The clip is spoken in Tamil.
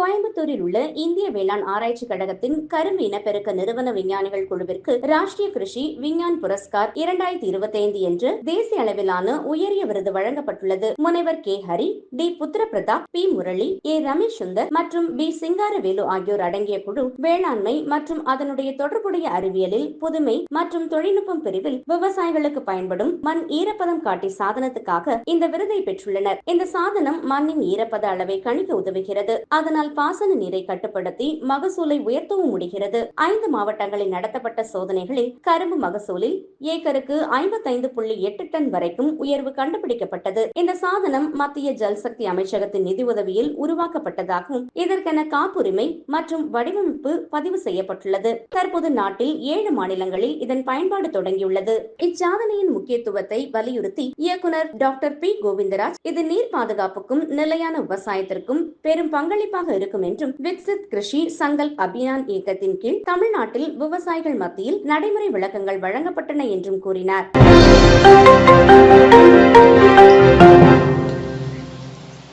கோயம்புத்தூரில் உள்ள இந்திய வேளாண் ஆராய்ச்சி கழகத்தின் கரும்பு இனப்பெருக்க நிறுவன விஞ்ஞானிகள் குழுவிற்கு ராஷ்டிரிய கிருஷி விஞ்ஞான் புரஸ்கார் இரண்டாயிரத்தி இருபத்தி ஐந்து என்று தேசிய அளவிலான உயரிய விருது வழங்கப்பட்டுள்ளது. முனைவர் K. Hari D. Puthira Pratap P. Murali A. Ramesh Sundar மற்றும் பி. சிங்காரவேலு ஆகியோர் அடங்கிய குழு வேளாண்மை மற்றும் அதனுடைய தொடர்புடைய அறிவியலில் புதுமை மற்றும் தொழில்நுட்பம் பிரிவில் விவசாயிகளுக்கு பயன்படும் மண் ஈரப்பதம் காட்டி சாதனத்துக்காக இந்த விருதை பெற்றுள்ளனர். இந்த சாதனம் மண்ணின் ஈரப்பத அளவை கணிக்க உதவுகிறது. அதனால் பாசன நீரை கட்டுப்படுத்தி மகசூலை உயர்த்தவும் முடிகிறது. ஐந்து மாவட்டங்களில் நடத்தப்பட்ட சோதனைகளில் கரும்பு மகசூலில் ஏக்கருக்கு ஐம்பத்தைந்து புள்ளி எட்டு டன் வரைக்கும் உயர்வு கண்டுபிடிக்கப்பட்டது. இந்த சாதனம் மத்திய ஜல்சக்தி அமைச்சகத்தின் நிதி உதவியில் உருவாக்கப்பட்டதாகவும் இதற்கென காப்புரிமை மற்றும் வடிவமைப்பு பதிவு செய்யப்பட்டுள்ளது. தற்போது நாட்டில் ஏழு மாநிலங்களில் இதன் பயன்பாடு தொடங்கியுள்ளது. இச்சாதனையின் முக்கியத்துவத்தை வலியுறுத்தி இயக்குனர் டாக்டர் பி. கோவிந்தராஜ் இது நீர் பாதுகாப்புக்கும் நிலையான விவசாயத்திற்கும் பெரும் பங்களிப்பாக இருக்கும் என்றும் விக்சித் கிருஷி சங்கல்ப் அபியான் இயக்கத்தின் கீழ் தமிழ்நாட்டில் விவசாயிகள் மத்தியில் நடைமுறை விளக்கங்கள் வழங்கப்பட்டன என்றும் கூறினார்.